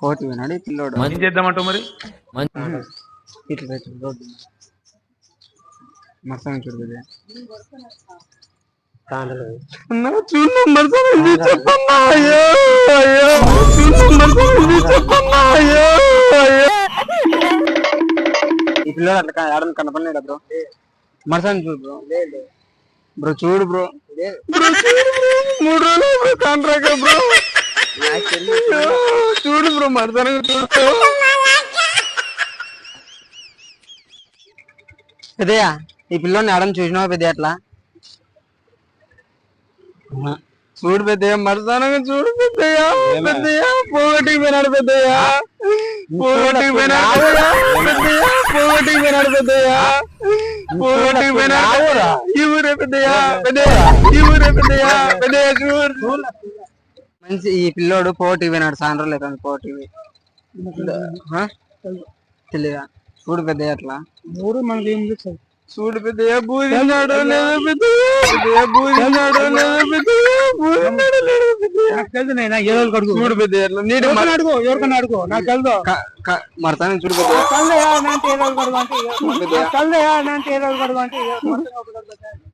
కోటి వినాడు ఈ పిల్లోడు. ఏం చేద్దామంటావు మరి? ఇట్లా పెట్టు రోడ్డు మస్తాన్ చూడు ఈ పిల్లోడు అట్లా ఆడని కనపడలేడా బ్రో? మస్తాన్ చూడు బ్రో. బ్రో చూడు బ్రో. బ్రో చూడు బ్రో. మూడు రోజులు బ్రో కాంట్రాక్ట్ బ్రో. చూడు బ్రో మస్తాన్ చూడు. పెద్దయ్యా ఈ పిల్లోని ఆడని చూసినావా పెద్దయ్య అట్లా? చూడు పెద్దయ్య మరసానంగా చూడు పెద్దయ్య పెద్దయ్య పోగొట్టుకు పోయినాడు పెద్దయ్య. పోగొట్టుకు పోయినాడు పెద్దయ్య పోగొట్టుకు పోయినాడు పెద్దయ్య. పోగొట్టుకు పోయినాడు ఈ ఊరే పెద్దయ్య పెద్దయ్య ఈ ఊరే పెద్దయ్య పెద్దయ్య చూడు. మంచి ఈ పిల్లోడు పోగొట్టుకు పోయినాడు సాయంత్రం లేదు పోగొట్టుకు తెలియదా చూడు పెద్దయ్య అట్లా ఊరు మనకి ఏం తెలుసు చూడు లేదా లేదా కడుగు చూడు అడుగు అడుగు నాకు మరతాను చూడు కలదయా అంటే ఏ రోజు కడుగు అంటే